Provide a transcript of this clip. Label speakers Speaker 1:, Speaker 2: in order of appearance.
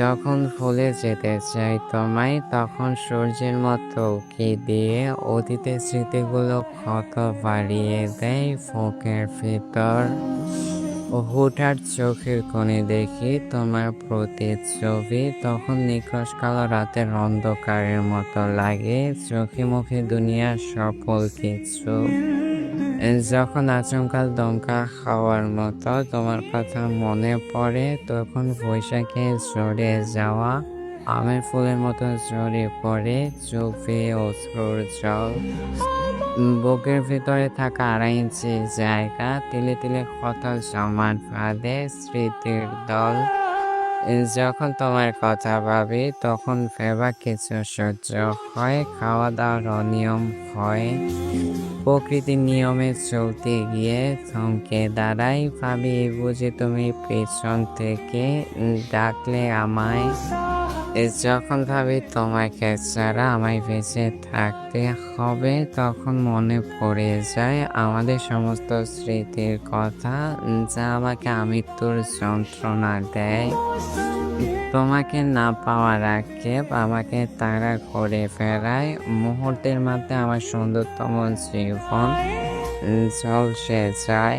Speaker 1: যখন ভুলে যেতে চাই তোমায়, তখন সূর্যের মতো উকি দিয়ে অতীতের স্মৃতিগুলো ক্ষত বাড়িয়ে দেয় ফোকের ভিতর। হুঠাৎ চোখের কোণে দেখি তোমার প্রতিচ্ছবি, তখন নিখোঁজ কালো রাতের অন্ধকারের মতো লাগে, চোখে মুখে দুনিয়ার সফল কিছু। যখন আচমকা দমকা খাওয়ার মতো তোমার কথা মনে পড়ে, তখন বৈশাখে ঝরে যাওয়া আমের ফুলের মতো ঝরে পড়ে, চোখ বেয়ে অশ্রুর জল। বুকের ভিতরে থাকা আড়াই ইঞ্চি জায়গা, তিলে তিলে কত জমাট বাঁধে স্মৃতির দল। যখন তোমার কথা ভাবি, তখন ভেবা কিছু সহ্য হয় খাওয়া দাওয়ার অনিয়ম হয়। প্রকৃতির নিয়মে চলতে গিয়ে থমকে দাঁড়াই। ভাবি বুঝে তুমি পেছন থেকে ডাকলে আমায়? যখন ভাবি তোমাকে ছাড়া আমায় বেঁচে থাকতে হবে, তখন মনে পড়ে যায় আমাদের সমস্ত স্মৃতির কথা, যা আমাকে আমৃত্যুর যন্ত্রণা দেয়। তোমাকে না পাওয়ার আক্ষেপ আমাকে তারা করে ফেরায় মুহূর্তের মাঝে আমার সুন্দরতম
Speaker 2: শ্রীফন সব সে চায়